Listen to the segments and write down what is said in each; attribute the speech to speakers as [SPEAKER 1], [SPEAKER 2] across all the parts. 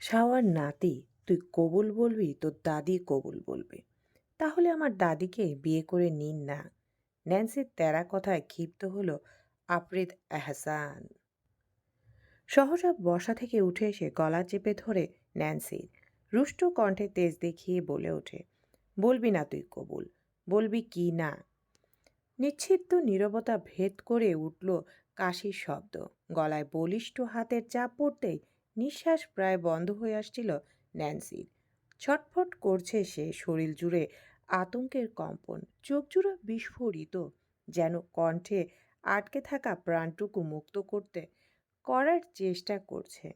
[SPEAKER 1] Shower নাতি, তুই কবুল বলবি, তোর দাদি কবুল বলবে। তাহলে আমার দাদিকে বিয়ে করে নিন না। ন্যান্সির তেরা কথায় ক্ষিপ্ত হলো আফরিদ এহসান সহজা বসা থেকে উঠে এসে গলা চেপে ধরে ন্যান্সির রুষ্ট কণ্ঠে তেজ দেখিয়ে বলে ওঠে, বলবি না তুই কবুল, বলবি কি না? নিশ্চিত নীরবতা ভেদ করে উঠল কাশির শব্দ। গলায় বলিষ্ঠ হাতের চাপ পড়তেই নিঃশ্বাস প্রায় বন্ধ হয়ে আসছিল ন্যান্সির। ছটফট করছে সে শরীর জুড়ে আতঙ্কের কম্পন। চোখ জুড়ে বিস্ফোরিত, যেন কণ্ঠে আটকে থাকা প্রাণটুকু মুক্ত করতে করার চেষ্টা করছে।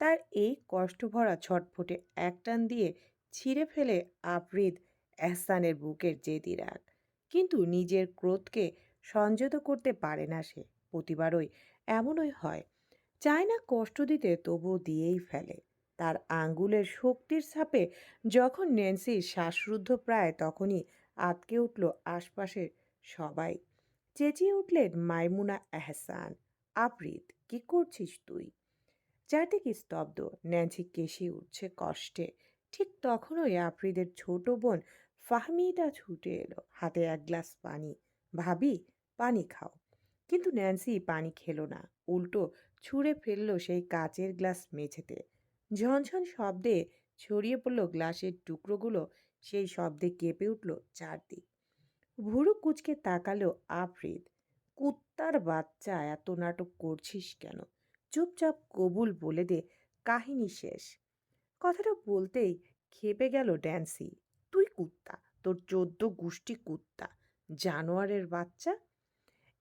[SPEAKER 1] তার এই কষ্টভরা ছটফটে একটান দিয়ে ছিঁড়ে ফেলে আফরিদ এহসানের বুকের জেদি রাগ। কিন্তু নিজের ক্রোধকে সংযত করতে পারে না সে। প্রতিবারই এমনই হয় চায় না কষ্ট দিতে তবু দিয়েই ফেলে। তার আঙ্গুলের শক্তির ছাপে যখন ন্যান্সির শ্বাসরুদ্ধ প্রায় তখনই আটকে উঠল আশপাশের সবাই। চেঁচিয়ে উঠলেন মাইমুনা এহসান আফরিদ, কি করছিস তুই? চারদিকে স্তব্ধ। ন্যান্সি কেশি উঠছে কষ্টে। ঠিক তখনই আফরিদের ছোট বোন ফাহমিদা ছুটে এলো। হাতে এক গ্লাস পানি। ভাবি, পানি খাও। কিন্তু ন্যান্সি পানি খেলো না। উল্টো ছুঁড়ে ফেলল সেই কাচের গ্লাস মেঝেতে। ঝনঝন শব্দে ছড়িয়ে পড়ল গ্লাসের টুকরোগুলো, সেই শব্দে কেঁপে উঠল চারদিক। ভুরু কুচকে তাকালো আফরিদ। কুত্তার বাচ্চা, এত নাটক করছিস কেন? চুপচাপ কবুল বলে দে, কাহিনী শেষ। কথাটা বলতেই খেপে গেল ড্যান্সি। তুই কুত্তা, তোর চোদ্দ গোষ্ঠী কুত্তা, জানোয়ারের বাচ্চা?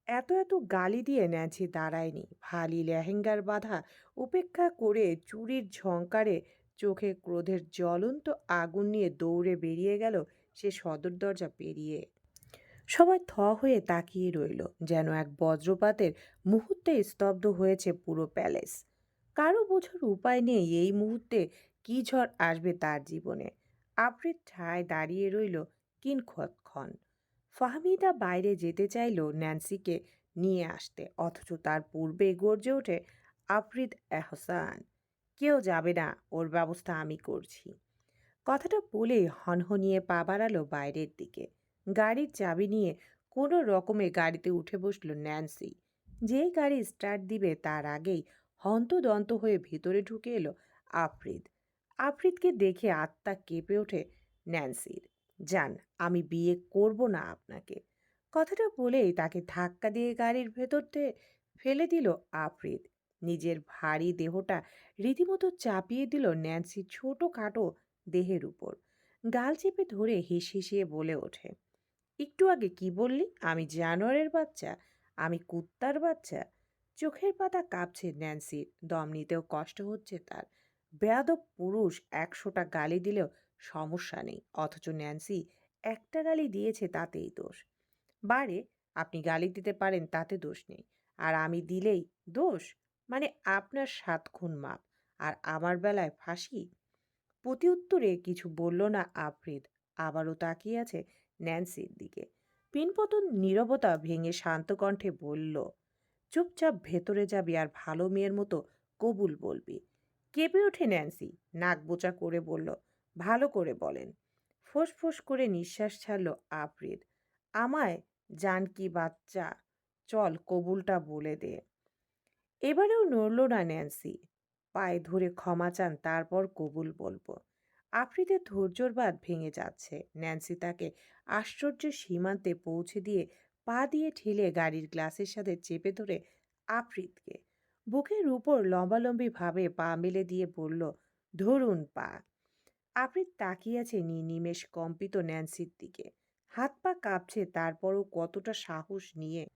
[SPEAKER 1] এত এত গালি দিয়ে ন্যান্সি দাঁড়ায়নি। ভালি লেহেঙ্গার বাধা উপেক্ষা করে চুরির ঝঙ্কারে চোখে ক্রোধের জ্বলন্ত আগুন নিয়ে দৌড়ে বেরিয়ে গেল সে সদর দরজা পেরিয়ে। সবাই থ হয়ে তাকিয়ে রইল, যেন এক বজ্রপাতের মুহূর্তে স্তব্ধ হয়েছে পুরো প্যালেস। কারও বোঝার উপায় নেই এই মুহূর্তে কী ঝড় আসবে তার জীবনে। আফ্রিদ ঠায় দাঁড়িয়ে রইল কিনক্ষণ ফাহমিদা বাইরে যেতে চাইল ন্যান্সিকে নিয়ে আসতে, অথচ তার পূর্বে গর্জে ওঠে, আফরিদ এহসান, কেউ যাবে না, ওর ব্যবস্থা আমি করছি। কথাটা বলে হনহনিয়ে পা বাড়ালো বাইরের দিকে। গাড়ির চাবি নিয়ে কোনো রকমে গাড়িতে উঠে বসল ন্যান্সি। যেই গাড়ি স্টার্ট দিবে তার আগেই হন্তদন্ত হয়ে ভেতরে ঢুকে এলো আফরিদ। আফরিদকে দেখে আত্মা কেঁপে ওঠে ন্যান্সির। যান, আমি বিয়ে করব না আপনাকে। কথাটা বলেই তাকে ধাক্কা দিয়ে গাড়ির ভেতর থেকে ফেলে দিল আফরিদ। নিজের ভারী দেহটা রীতিমতো চাপিয়ে দিল ন্যান্সির ছোটোখাটো দেহের উপর। গাল চেপে ধরে হিস হিসিয়ে বলে ওঠে, একটু আগে কি বললি? আমি জানোয়ারের বাচ্চা, আমি কুত্তার বাচ্চা। চোখের পাতা কাঁপছে ন্যান্সির, দম নিতেও কষ্ট হচ্ছে তার। বেয়াদব পুরুষ একশোটা গালি দিলেও সমস্যা নেই। অথচ ন্যান্সি একটা গালি দিয়েছে তাতেই দোষ। বারে আপনি গালি দিতে পারেন, তাতে দোষ নেই। আর আমি দিলেই দোষ? মানে আপনার সাত খুন মাপ। আর আমার বেলায় ফাঁসি? প্রতি উত্তরে কিছু বলল না আফ্রিদ। আবারও তাকিয়ে আছে ন্যান্সির দিকে। পিনপতন নীরবতা ভেঙে শান্ত কণ্ঠে বলল, চুপচাপ ভেতরে যাবি আর ভালো মেয়ের মতো কবুল বলবি। কেঁপে ওঠে ন্যান্সি। নাক বোচা করে বলল ভালো করে বলেন। ফোঁস করে নিঃশ্বাস ছাড়ল আফরিদ আমায় জানকি বাচ্চা, চল কবুলটা বলে দে। এবারেও নড়ল না ন্যান্সি। পায়ে ধরে ক্ষমা চান, তারপর কবুল বলব। আফ্রিদের ধৈর্যর বাদ ভেঙে যাচ্ছে। ন্যান্সি তাকে আশ্চর্য সীমান্তে পৌঁছে দিয়ে পা দিয়ে ঠেলে গাড়ির গ্লাসের সাথে চেপে ধরে আফ্রিদকে। বুকের উপর লম্বালম্বিভাবে পা মেলে দিয়ে বলল, ধরুন পা। আফ্রিদ তাকিয়ে আছে নিমেষ কম্পিত ন্যান্সির দিকে। হাত পা কাঁপছে, তারপরও কতটা সাহস নিয়ে।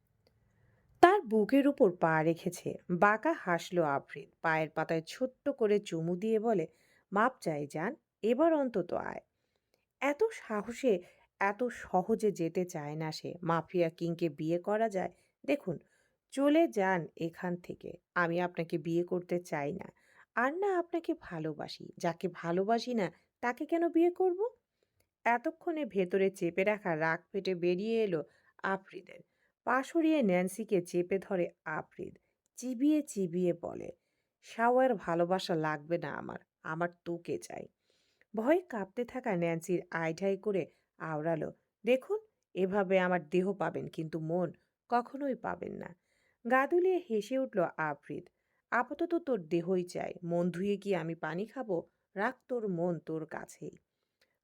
[SPEAKER 1] তার বুকের উপর পা রেখেছে। বাঁকা হাসলো আফ্রিদ পায়ের পাতায় ছোট্ট করে চুমু দিয়ে বলে, মাপ চাই যান এবার অন্তত আয়। এত সাহসে, এত সহজে যেতে চায় না সে। মাফিয়া কিংকে বিয়ে করা যায়? দেখুন, চলে যান এখান থেকে। আমি আপনাকে বিয়ে করতে চাই না। আর না আপনাকে ভালোবাসি। যাকে ভালোবাসি না তাকে কেন বিয়ে করব? এতক্ষণে ভেতরে চেপে রাখা রাগ পেটে বেরিয়ে এলো আফ্রিদের। পা সরিয়ে ন্যান্সিকে চেপে ধরে আফ্রিদ। চিবিয়ে চিবিয়ে বলে, শাওয়ার ভালোবাসা লাগবে না আমার আমার তোকে চাই। ভয়ে কাঁপতে থাকা ন্যান্সির আইঢাই করে আওড়ালো, দেখুন, এভাবে আমার দেহ পাবেন, কিন্তু মন কখনোই পাবেন না। গা দুলিয়ে হেসে উঠল আফ্রিদ, আপাতত তোর দেহই চাই, মন ধুয়ে কি আমি পানি খাব? রাখ তোর মন তোর কাছেই।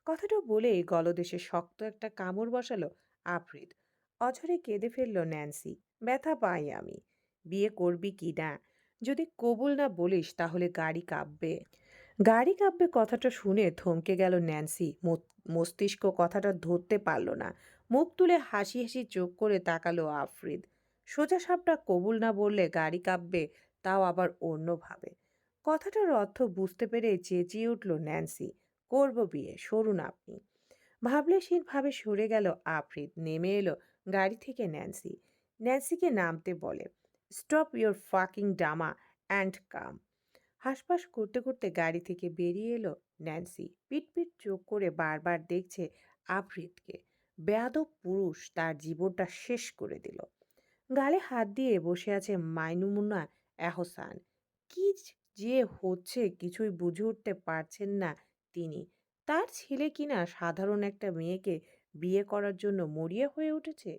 [SPEAKER 1] কথাটা বলেই গলদেশে শক্ত একটা কামড় বসালো আফ্রিদ। অঝরে কেঁদে ফেলল ন্যান্সি, ব্যথা পাই আমি। বিয়ে করবি কি না? যদি কবুল না বলিস তাহলে গাড়ি কাঁপবে। গাড়ি কাঁপবে কথাটা শুনে থমকে গেল ন্যান্সি। মস্তিষ্ক কথাটা ধরতে পারল না। মুখ তুলে হাসি হাসি চোখ করে তাকালো আফ্রিদ। সোজা সাপটা কবুল না বললে গাড়ি কাঁপবে, তাও আবার অন্যভাবে। কথাটার অর্থ বুঝতে পেরে চেঁচিয়ে উঠল ন্যান্সি। করব বিয়ে, সরুন আপনি। ভাবলেশীনভাবে সরে গেল আফ্রিদ, নেমে এলো গাড়ি থেকে ন্যান্সি। ন্যান্সিকে নামতে বলে, stop your fucking drama and come. হাসপাস করতে করতে গাড়ি থেকে বেরিয়ে এলো ন্যান্সি। পিটপিট চোখ করে বারবার দেখছে আফ্রিদকে। বেয়াদব পুরুষ তার জীবনটা শেষ করে দিল। গালে হাত দিয়ে বসে আছে মাইনুমুনা এহসান। কি যে হচ্ছে কিছুই বুঝে উঠতে পারছেন না তিনি। তার ছেলে কিনা সাধারণ একটা মেয়েকে বিয়ে করার জন্য মরিয়া হয়ে উঠেছে?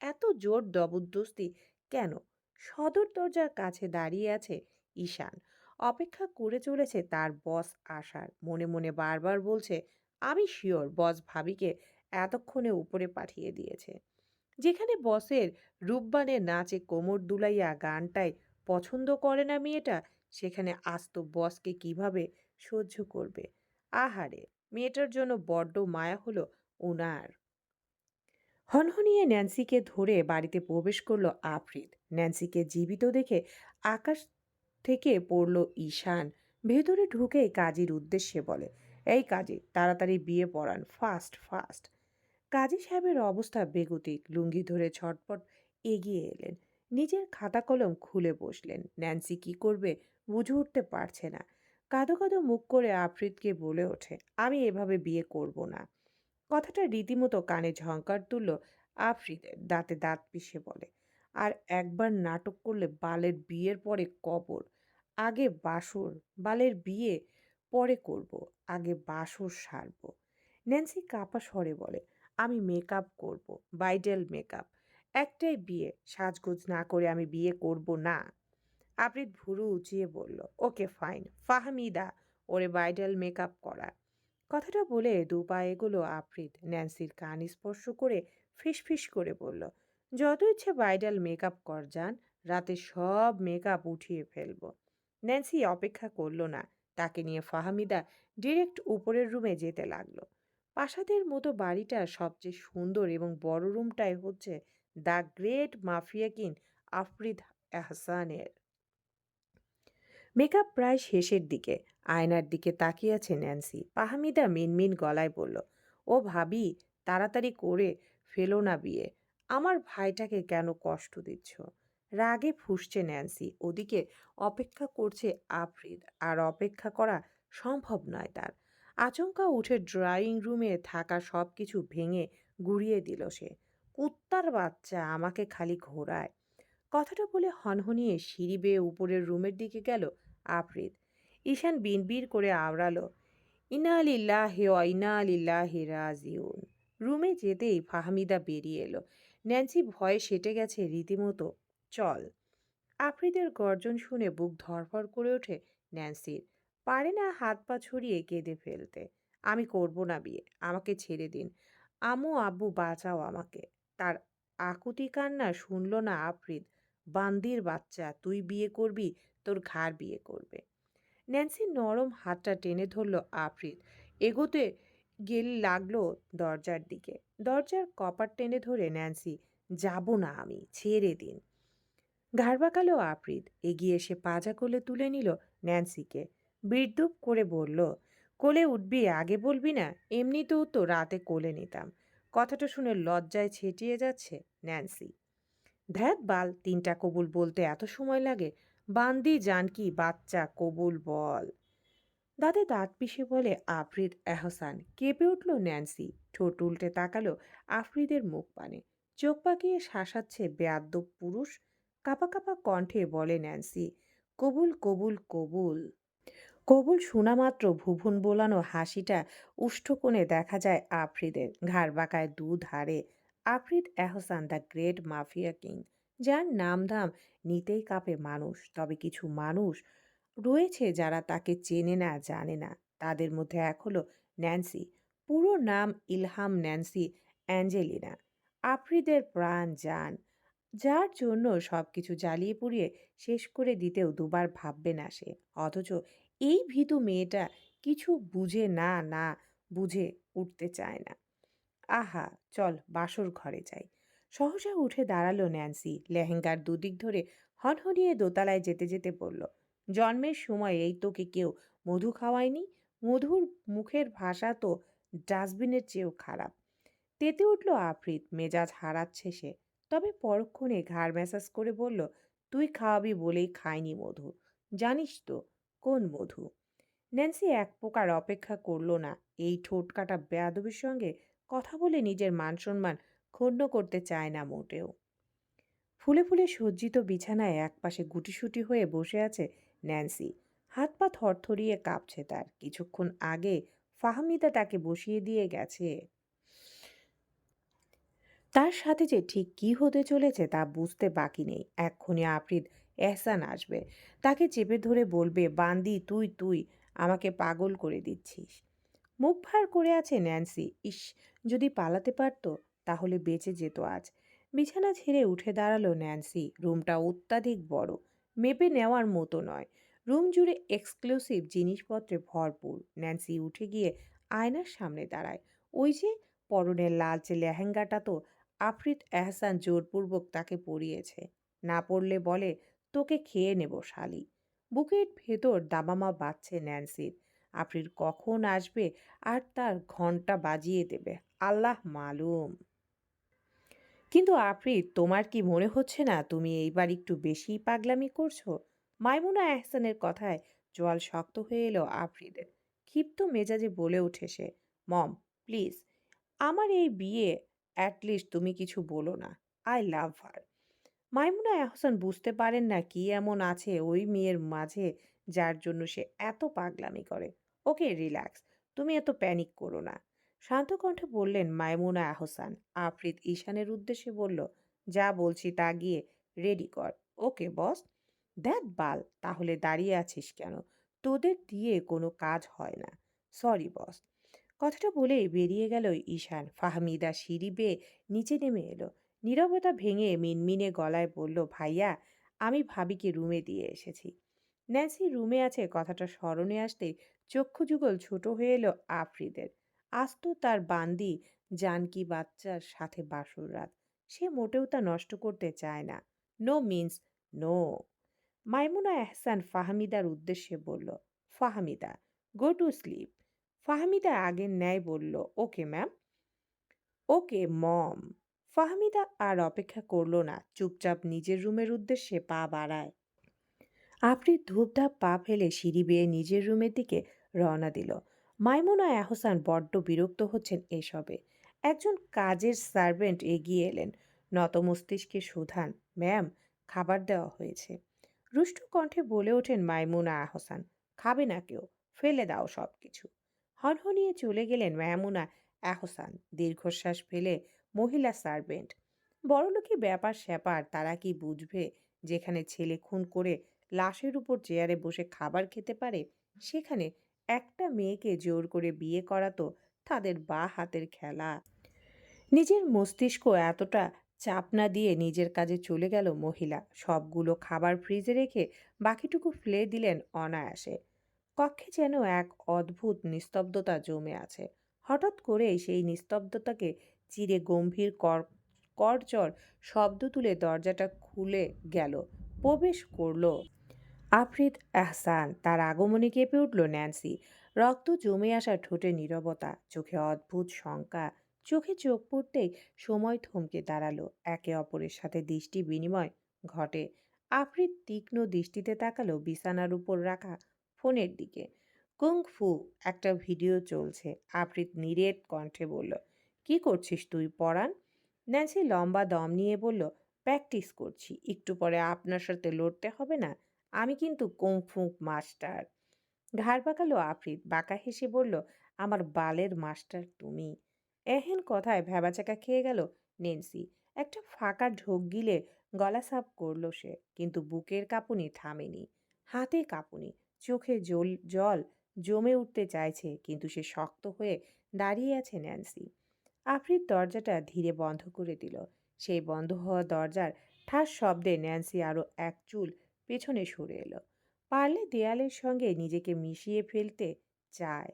[SPEAKER 1] এত জোর জবরদস্তি কেন? সদর দরজার কাছে দাঁড়িয়ে আছে ঈশান। অপেক্ষা করে চলেছে তার বস আসার মনে মনে বারবার বলছে, আমি শিওর, বস ভাবিকে এতক্ষণে উপরে পাঠিয়ে দিয়েছে। যেখানে বসের রূপবানের নাচে কোমর দুলাইয়া গানটাই পছন্দ করে না মেয়েটা, সেখানে আস্ত বসকে কীভাবে সহ্য করবে? আহারে, মেয়েটার জন্য বড্ড মায়া হলো ওনার হনহনিয়ে ন্যান্সিকে ধরে বাড়িতে প্রবেশ করল আফ্রিদ। ন্যান্সিকে জীবিত দেখে আকাশ থেকে পড়ল ঈশান। ভেতরে ঢুকে কাজীর উদ্দেশ্যে বলে, এই কাজী, তাড়াতাড়ি বিয়ে পড়ান, ফাস্ট ফাস্ট। কাজী সাহেবের অবস্থা বেগতিক। লুঙ্গি ধরে ছটপট এগিয়ে এলেন। নিজের খাতা কলম খুলে বসলেন। ন্যান্সি কি করবে বুঝে উঠতে পারছে না। কাঁদো কাঁদো মুখ করে আফ্রিদকে বলে ওঠে, আমি এভাবে বিয়ে করব না। কথাটা রীতিমতো কানে ঝঙ্কার তুলল আফ্রিদের, দাঁতে দাঁত পিষে বলে। আর একবার নাটক করলে বালের বিয়ের পরে কবর, আগে বাসর, বালের বিয়ে পরে করব, আগে বাসর সারব। ন্যান্সি কাপা স্বরে বলে, আমি মেকআপ করব ব্রাইডাল মেকআপ। একটাই বিয়ে, সাজগোজ না করে আমি বিয়ে করব না। আফ্রিদ ভুরু উঁচিয়ে বলল, ওকে ফাইন, ফাহমিদা, ওরে ব্রাইডাল মেকআপ করা। কথাটা বলে দু পা এগোলো আফ্রিদ। ন্যান্সির কান স্পর্শ করে ফিস করে বলল, যত ইচ্ছে ব্রাইডাল মেকআপ কর যান রাতে সব মেকআপ উঠিয়ে ফেলব। ন্যান্সি অপেক্ষা করল না, তাকে নিয়ে ফাহামিদা ডিরেক্ট উপরের রুমে যেতে লাগল। প্রাসাদের মতো বাড়িটা সবচেয়ে সুন্দর এবং বড় রুমটাই হচ্ছে the great mafia king Afrid আহসানের makeup প্রায় শেষের দিকে। আয়নার দিকে তাকিয়ে আছে ন্যান্সি পাহামিদা মিনমিন গলায় বলল, ও ভাবি, তাড়াতাড়ি করে ফেলো না বিয়ে। আমার ভাইটাকে কেন কষ্ট দিচ্ছ? রাগে ফুসছে ন্যান্সি ওদিকে অপেক্ষা করছে আফরিদ। আর অপেক্ষা করা সম্ভব নয় তার। আচমকা উঠে ড্রয়িং রুমে থাকা সব কিছু ভেঙে গুড়িয়ে দিল সে। কুত্তার বাচ্চা আমাকে খালি ঘোরায়। কথাটা বলে হনহনিয়ে সিঁড়ি বেয়ে উপরের রুমের দিকে গেল আফরিদ। ঈশান বিনবির করে আওড়ালো, ইনা আলিল্লাহে ইনা আলিল্লাহে রাজিউন। রুমে যেতেই ফাহমিদা বেরিয়ে এলো। ন্যান্সি ভয়ে সেটে গেছে, রীতিমতো চল। আফ্রিদের গর্জন শুনে বুক ধরফর করে ওঠে ন্যান্সির। পারে না হাত পা ছড়িয়ে কেঁদে ফেলতে। আমি করব না বিয়ে। আমাকে ছেড়ে দিন। আমু আব্বু বাঁচাও আমাকে। তার আকুতি কান্না শুনল না আফ্রিদ। বান্দির বাচ্চা, তুই বিয়ে করবি, তোর ঘাড় বিয়ে করবে। ন্যান্সি নরম হাতটা টেনে ধরল আফ্রিদ। এগোতে গেলে লাগল দরজার দিকে। দরজার কপার টেনে ধরে ন্যান্সি, যাব না আমি, ছেড়ে দিন। ঘাড় বাঁকালো আফ্রিদ। এগিয়ে এসে পাজা কোলে তুলে নিল ন্যান্সিকে। বিদ্যুপ করে বলল, কোলে উঠবি, আগে বলবি না? এমনিতেও তো রাতে কোলে নিতাম। কথাটা শুনে লজ্জায় ছেটিয়ে যাচ্ছে ন্যান্সি। ধ্যাত বাল, তিনটা কবুল বলতে এত সময় লাগে, বান্দি জানকি বাচ্চা কবুল বল? দাঁতে দাঁত পিষে বলে, আফরিদ এহসান। কেঁপে উঠল ন্যান্সি। ঠোঁট উল্টে তাকালো আফরিদের মুখ পানে। চোখ পাকিয়ে শাসাচ্ছে বেয়াদ্দব পুরুষ। কাপা কাপা কণ্ঠে বলে ন্যান্সি, কবুল কবুল কবুল। কবুল শোনা মাত্র বোলানো হাসিটা উষ্ঠকোণে দেখা যায় আফ্রিদের। ঘাড় বাঁকায় দুধারে Afrid Ehsan the great mafia king, যার নামধাম নিতেই কাঁপে মানুষ। তবে কিছু মানুষ রয়েছে যারা তাকে চেনে না, জানে না। তাদের মধ্যে এক হলো ন্যান্সি। পুরো নাম ইলহাম ন্যান্সি অ্যাঞ্জেলিনা। আফ্রিদের প্রাণ যান যার জন্য সবকিছু জ্বালিয়ে পুড়িয়ে শেষ করে দিতেও দুবার ভাববে না সে। অথচ এই ভীতু মেয়েটা কিছু বুঝে না না বুঝে উঠতে চায় না। আহা, চল বাসর ঘরে যাই। সহসা উঠে দাঁড়াল ন্যান্সি। লেহেঙ্গার দুদিক ধরে হনহনিয়ে দোতলায় যেতে যেতে বলল, জন্মের সময় এই তোকে কেউ মধু খাওয়ায়নি? মধুর মুখের ভাষা তো ডাস্টবিনের চেয়েও খারাপ। তেতে উঠল আফ্রিদ, মেজাজ হারাচ্ছে সে। তবে পরক্ষণে ঘাড় ম্যাসাজ করে বলল, তুই খাওয়াবি বলেই খায়নি মধু। জানিস তো কোন মধু ন্যান্সি এক প্রকার অপেক্ষা করল না। এই ঠোঁট কাটা বেয়াদবির সঙ্গে কথা বলে নিজের মান সম্মান ক্ষুণ্ণ করতে চায় না মোটেও। ফুলে ফুলে সজ্জিত বিছানায় একপাশে গুটিসুটি হয়ে বসে আছে ন্যান্সি হাত পা থরথরিয়ে কাঁপছে তার। কিছুক্ষণ আগে ফাহমিদা তাকে বসিয়ে দিয়ে গেছে। তার সাথে যে ঠিক কী হতে চলেছে তা বুঝতে বাকি নেই। এক্ষুনি আফ্রিদ এহসান আসবে। তাকে চেপে ধরে বলবে, বান্দি, তুই তুই, আমাকে পাগল করে দিচ্ছিস। মুখ ভার করে আছে ন্যান্সি। ইস, যদি পালাতে পারতো, তাহলে বেঁচে যেত আজ। বিছানা ছেড়ে উঠে দাঁড়াল ন্যান্সি। রুমটা অত্যাধিক বড়, মেপে নেওয়ার মতো নয়। রুম জুড়ে এক্সক্লুসিভ জিনিসপত্রে ভরপুর। ন্যান্সি উঠে গিয়ে আয়নার সামনে দাঁড়ায়। ওই যে পরনের লালচে লেহেঙ্গাটা তো আফরিদ এহসান জোরপূর্বক তাকে পড়িয়েছে না পড়লে বলে, তোকে খেয়ে নেব শালি। বুকের ভেতর দাবামা বাজছে ন্যান্সির। আফরিদ কখন আসবে আর তার ঘণ্টা বাজিয়ে দেবে, আল্লাহ মালুম। কিন্তু আফরিদ, তোমার কি মনে হচ্ছে না তুমি এইবার একটু বেশিই পাগলামি করছ? মাইমুনা এহসানের কথায় জল শক্ত হয়ে এলো আফরিদের। ক্ষিপ্ত মেজাজে বলে ওঠে সে, মম, প্লিজ, আমার এই বিয়ে অ্যাটলিস্ট তুমি কিছু বলো না। আই লাভ হার মাইমুনা এহসান বুঝতে পারেন না কি এমন আছে ওই মেয়ের মাঝে যার জন্য সে এত পাগলামি করে। ওকে রিল্যাক্স তুমি এত প্যানিক করো না। শান্ত কণ্ঠে বললেন, মাইমুনা আহসান আফরিদ ঈশানের উদ্দেশ্যে বলল, যা বলছি তা গিয়ে রেডি কর। ওকে বস দ্যাট বাল, তাহলে দাঁড়িয়ে আছিস কেন? তোদের দিয়ে কোনো কাজ হয় না। সরি বস কথাটা বলেই বেরিয়ে গেল ঈশান। ফাহমিদা সিঁড়ি বেয়ে নিচে নেমে এলো। নীরবতা ভেঙে মিনমিনে গলায় বলল, ভাইয়া, আমি ভাবিকে রুমে দিয়ে এসেছি। ন্যান্সি রুমে আছে কথাটা স্মরণে আসতেই চক্ষু যুগল ছোট হয়ে এলো আফ্রিদের। আস্ত তার বান্দি, জানকি বাচ্চার সাথে বাসর রাত। সে মোটেও তা নষ্ট করতে চায় না। No means no Maimuna Ehsan ফাহমিদার উদ্দেশ্যে বলল, Fahmida go to sleep Fahmida আগের ন্যায় বলল, ওকে, ম্যাম। ওকে, মম। ফাহমিদা আর অপেক্ষা করল না, চুপচাপ নিজের রুমের উদ্দেশ্যে পা বাড়ায়। আপনি ধূপধাপ পা ফেলে সিঁড়ি বেয়ে নিজের রুমের দিকে রওনা দিল। মাইমুনা এহসান বড্ড বিরক্ত হচ্ছেন এসবে। একজন কাজের সার্ভেন্ট এগিয়ে এলেন। নত মস্তিষ্কে সুধান, ম্যাম, খাবার দেওয়া হয়েছে। রুষ্ট কণ্ঠে বলে ওঠেন মাইমুনা আহসান, খাবে না কেউ, ফেলে দাও সব কিছু হনহনিয়ে চলে গেলেন মায়ামুনা আহসান দীর্ঘশ্বাস ফেলে মহিলা সার্ভেন্ট। বড়লোকি ব্যাপার স্যাপার, তারা কি বুঝবে? যেখানে ছেলে খুন করে লাশের উপর চেয়ারে বসে খাবার খেতে পারে, সেখানে একটা মেয়েকে জোর করে বিয়ে করা তো তাদের বা হাতের খেলা। নিজের মস্তিষ্ক এতটা চাপ না দিয়ে নিজের কাজে চলে গেল মহিলা। সবগুলো খাবার ফ্রিজে রেখে বাকিটুকু ফেলে দিলেন অনায়াসে। কক্ষে যেন এক অদ্ভুত নিস্তব্ধতা জমে আছে। হঠাৎ করে সেই নিস্তব্ধতাকে চিরে গম্ভীর কর, করচর শব্দ তুলে দরজাটা খুলে গেল, প্রবেশ করল। আফরিদ আহসান, তার আগমনে কেঁপে উঠল ন্যান্সি। রক্ত জমে আসা ঠোঁটে নীরবতা, চোখে অদ্ভুত শঙ্কা, চোখে চোখ পড়তেই সময় থমকে দাঁড়াল। একে অপরের সাথে দৃষ্টি বিনিময় ঘটে। আফরিদ তীক্ষ্ণ দৃষ্টিতে তাকালো বিছানার উপর রাখা ফোনের দিকে। কুং ফু একটা ভিডিও চলছে। আফরিদ নিরেট কণ্ঠে বলল, কি করছিস তুই পড়ান ন্যান্সি লম্বা দম নিয়ে বলল, প্র্যাকটিস করছি। একটু পরে আপনার সাথে লড়তে হবে না? আমি কিন্তু কুং ফু মাস্টার। ঘাড় বাঁকালো আফ্রিদ, বাঁকা হেসে বলল, আমার বালের মাস্টার তুমি। এহেন কথায় ভ্যাবাচাকা খেয়ে গেল নেন্সি একটা ফাঁকা ঢোক গিলে গলা সাফ করল সে, কিন্তু বুকের কাঁপুনি থামেনি। হাতে কাঁপুনি। চোখে জল জল জমে উঠতে চাইছে, কিন্তু সে শক্ত হয়ে দাঁড়িয়ে আছে ন্যান্সি। আফ্রিদ দরজাটা ধীরে বন্ধ করে দিল। সেই বন্ধ হওয়া দরজার ঠাস শব্দে ন্যান্সি আরও এক চুল পেছনে সরে এলো। পারলে দেয়ালের সঙ্গে নিজেকে মিশিয়ে ফেলতে চায়।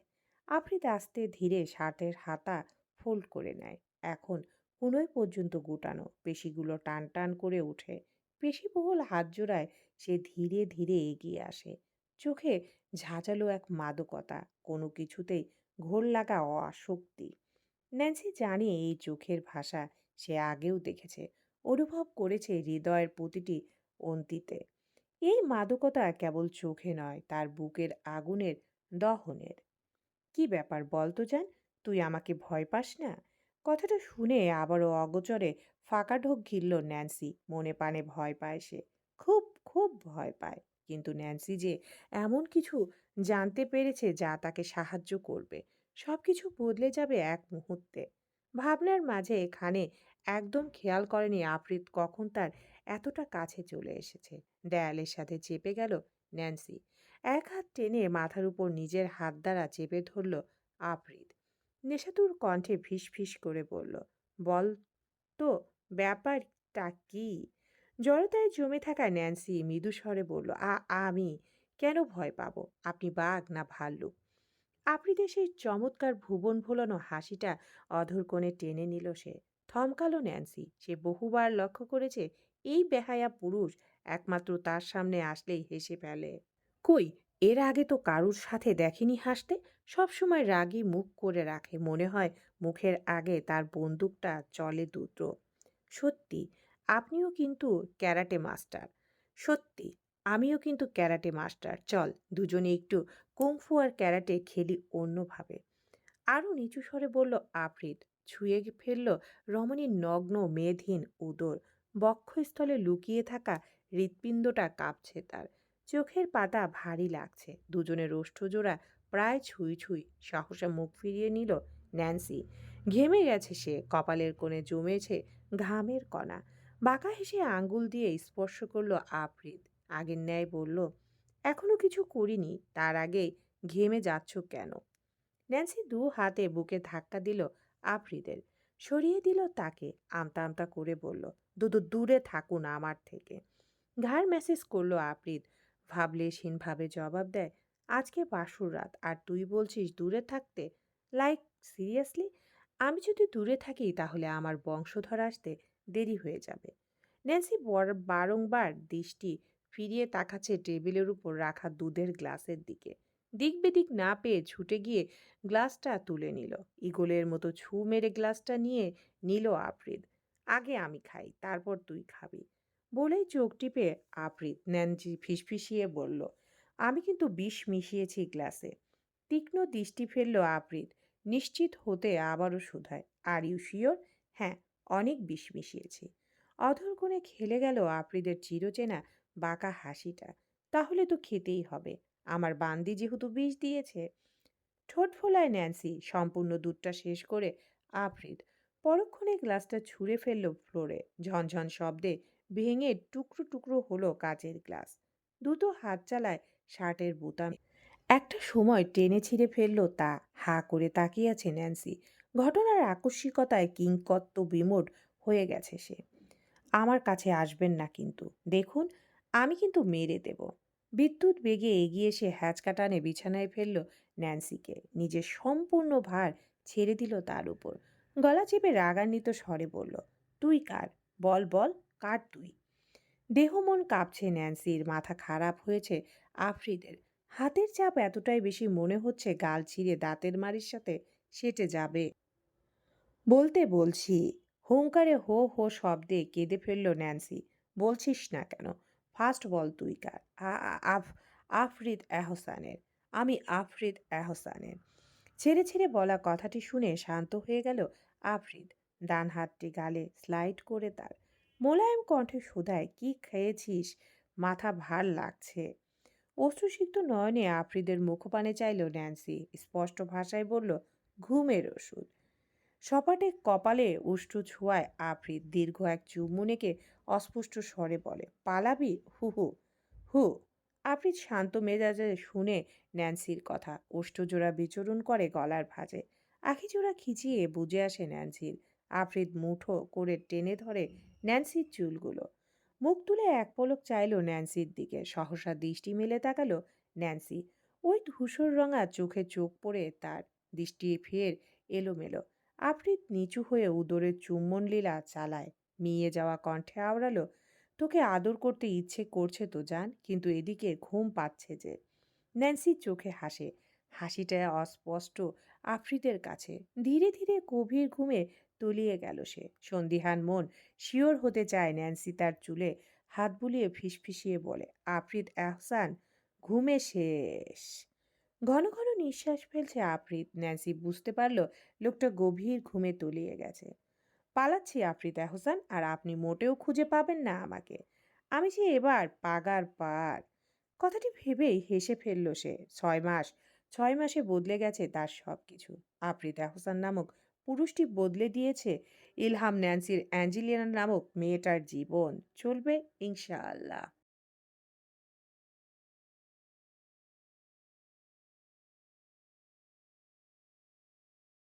[SPEAKER 1] আফ্রিদ আস্তে ধীরে শার্টের হাতা ফোল্ড করে নেয়। এখন কোনোই পর্যন্ত গোটানো পেশিগুলো টান টান করে ওঠে। পেশিবহুল হাত জোড়ায় সে ধীরে ধীরে এগিয়ে আসে। চোখে ঝাঁঝালো এক মাদকতা, কোনো কিছুতেই ঘোর লাগা অআসক্তি। ন্যান্সি জানে এই চোখের ভাষা সে আগেও দেখেছে, অনুভব করেছে হৃদয়ের প্রতিটি অন্তিতে। এই মাদকতা কেবল চোখে নয়, তার বুকের আগুনের দহনের। কি ব্যাপার বল তো জান, তুই আমাকে ভয় পাস না? কথাটা শুনে আবারও অগোচরে ফাঁকা ঢোক ঘিরল ন্যান্সি, মনে প্রাণে ভয় পায় সে, খুব খুব ভয় পায়। কিন্তু ন্যান্সি যে এমন কিছু জানতে পেরেছে যা তাকে সাহায্য করবে সব কিছু বদলে যাবে এক মুহূর্তে। ভাবনার মাঝে এখানে একদম খেয়াল করেনি আফ্রিদ কখন তার এতটা কাছে চলে এসেছে। দেয়ালের সাথে চেপে গেল ন্যান্সি। এক হাত টেনে মাথার উপর নিজের হাত দ্বারা চেপে ধরল আফ্রিদ। নেশাতুর কণ্ঠে ফিস ফিস করে বলল, বল তো, ব্যাপারটা কি? জড়তায় জমে থাকা ন্যান্সি মৃদু স্বরে বলল, আ, আমি কেন ভয় পাবো? আপনি বাঘ না ভাল্লুক? আফ্রিদের সেই চমৎকার ভুবন ভোলানো হাসিটা অধর কোণে টেনে নিল সে। থমকালো ন্যান্সি, সে বহুবার লক্ষ্য করেছে এই বেহায়া পুরুষ একমাত্র তার সামনে আসলেই হেসে ফেলে। কই, এর আগে তো কারুর সাথে দেখেনি হাসতে? সবসময় রাগী মুখ করে রাখে, মনে হয় মুখের আগে তার বন্দুকটা চলে দ্রুত সত্যি আপনিও কিন্তু ক্যারাটে মাস্টার। সত্যি, আমিও কিন্তু ক্যারাটে মাস্টার। চল, দুজনে একটু কুংফু আর ক্যারাটে খেলি অন্যভাবে। আরও নিচু স্বরে বলল, আফ্রিদ। ছুঁয়ে ফেলল রমণীর নগ্ন মেধহীন উদর। বক্ষস্থলে লুকিয়ে থাকা হৃৎপিণ্ডটা কাঁপছে তার। চোখের পাতা ভারী লাগছে। দুজনের ওষ্ঠজোড়া প্রায় ছুঁই ছুঁই সহসা মুখ ফিরিয়ে নিল ন্যান্সি। ঘেমে গেছে সে, কপালের কোণে জমেছে ঘামের কণা। বাঁকা হেসে আঙ্গুল দিয়ে স্পর্শ করল আফ্রিদ। আগের ন্যায় বলল, এখনও কিছু করিনি, তার আগে ঘেমে যাচ্ছ কেন? ন্যান্সি দু হাতে বুকে ধাক্কা দিল আফ্রিদের, সরিয়ে দিল তাকে, আমতা আমতা করে বলল, দুদু, দূরে থাকুন আমার থেকে। ঘাড় মেসেজ করল আফ্রিদ ভাবলেশহীনভাবে জবাব দেয়, আজকে বাসুর রাত, আর তুই বলছিস দূরে থাকতে? লাইক সিরিয়াসলি আমি যদি দূরে থাকি তাহলে আমার বংশধর আসতে দেরি হয়ে যাবে। ন্যান্সি বর- বারংবার দৃষ্টি ফিরিয়ে তাকাচ্ছে টেবিলের উপর রাখা দুধের গ্লাসের দিকে। দিক বেদিক না পেয়ে ছুটে গিয়ে গ্লাসটা তুলে নিল। ইগলের মতো ছু মেরে গ্লাসটা নিয়ে নিল আফ্রিদ। আগে আমি খাই, তারপর তুই খাবি। বলেই চোখ টিপে আফ্রিদ ন্যান্সি ফিসফিসিয়ে বলল, আমি কিন্তু বিষ মিশিয়েছি গ্লাসে। তীক্ষ্ণ দৃষ্টি ফেলল আফ্রিদ। নিশ্চিত হতে আবারও শুধায়। আর ইউ শিওর হ্যাঁ। অনেক বিষ মিশিয়েছি। অধর কোণে খেলে গেল আফ্রিদের চিরচেনা বাঁকা হাসিটা। তাহলে তো খেতেই হবে। আমার বান্দি যেহেতু বিষ দিয়েছে। ঠোঁট ফোলায় ন্যান্সি, সম্পূর্ণ দুধটা শেষ করে আফ্রিদ। পরক্ষণে গ্লাসটা ছুঁড়ে ফেলল ফ্লোরে। ঝনঝন শব্দে ভেঙে টুকরো টুকরো হলো কাচের গ্লাস। দুটো হাত চালায় শার্টের বোতামে। একটা সময় টেনে ছিঁড়ে ফেলল তা। হা করে তাকিয়ে আছে ন্যান্সি। ঘটনার আকস্মিকতায় কিংকত্ত বিমোট হয়ে গেছে সে। আমার কাছে আসবেন না কিন্তু। দেখুন, আমি কিন্তু মেরে দেব। বিদ্যুৎ বেগে এগিয়ে এসে হ্যাচকা টানে বিছানায় ফেলল ন্যান্সিকে। নিজের সম্পূর্ণ ভার ছেড়ে দিল তার উপর। গলা চেপে রাগান্বিত স্বরে বলল, তুই কার? বল বল, কার তুই? দেহ মন কাঁপছে ন্যান্সির, মাথা খারাপ হয়েছে আফ্রিদের। হাতের চাপ এতটাই বেশি মনে হচ্ছে গাল ছিঁড়ে দাঁতের মারির সাথে সেটে যাবে বলতে বলছি, হুঙ্কারে হো হো শব্দে কেঁদে ফেলল ন্যান্সি, বলছিস না কেন? ফার্স্ট বল তুই কার? আফ, আফরিদ এহসানের, আমি আফরিদ এহসানের। ছেড়ে ছেড়ে বলা কথাটি শুনে শান্ত হয়ে গেল আফরিদ, ডান হাতটি গালে স্লাইড করে তার। মোলায়েম কণ্ঠে শুধায় কি খেয়েছিস? মাথা ভার লাগছে। অশ্রুসিক্ত নয়নে আফ্রিদের মুখপানে চাইল ন্যান্সি, স্পষ্ট ভাষায় বলল, ঘুমের ওষুধ। সপাটে কপালে উষ্ঠ ছোঁয়ায় আফ্রিদ দীর্ঘ এক চুমুনেকে অস্পষ্ট স্বরে বলে, পালাবি? হু হু। হু? আফ্রিদ শান্ত মেজাজে শুনে ন্যান্সির কথা ওষ্ঠজোড়া বিচরণ করে গলার ভাঁজে। আখিজোড়া খিচিয়ে বুঝে আসে ন্যান্সির। আফ্রিদ মুঠো করে টেনে ধরে ন্যান্সির চুলগুলো। মুখ তুলে এক পলক চাইল ন্যান্সির দিকে। সহসা দৃষ্টি মেলে তাকালো ন্যান্সি। ওই ধূসর রঙা চোখে চোখ পড়ে তার। দৃষ্টি ফের এলোমেলো। আফ্রিদ নিচু হয়ে উদরের চুম্বন লীলা চালায়। মিয়ে যাওয়া কণ্ঠে আওড়ালো, তোকে আদর করতে ইচ্ছে করছে তো জান, কিন্তু এদিকে ঘুম পাচ্ছে যে। ন্যান্সির চোখে হাসে। হাসিটা অস্পষ্ট আফ্রিদের কাছে। ধীরে ধীরে গভীর ঘুমে তলিয়ে গেল সে। সন্দিহান মন শিওর হতে চায় ন্যান্সি তার চুলে। হাত বুলিয়ে ফিসফিসিয়ে বলে আফ্রিদ আহসান, ঘুমে শেষ। ঘন ঘন নিঃশ্বাস ফেলছে আফ্রিদ। ন্যান্সি বুঝতে পারল লোকটা গভীর ঘুমে তলিয়ে গেছে। পালাচ্ছি আফ্রিদ আহসান, আর আপনি মোটেও খুঁজে পাবেন না আমাকে। আমি যে এবার পাগার পার। কথাটি ভেবেই হেসে ফেলল সে। ছয় মাস, ছয় মাসে বদলে গেছে তার সব কিছু আফ্রিদ আহসান নামক পুরুষটি বদলে দিয়েছে ইলহাম ন্যান্সির অ্যাঞ্জেলিনা নামক মেয়েটার জীবন। চলবে ইনশাআল্লাহ।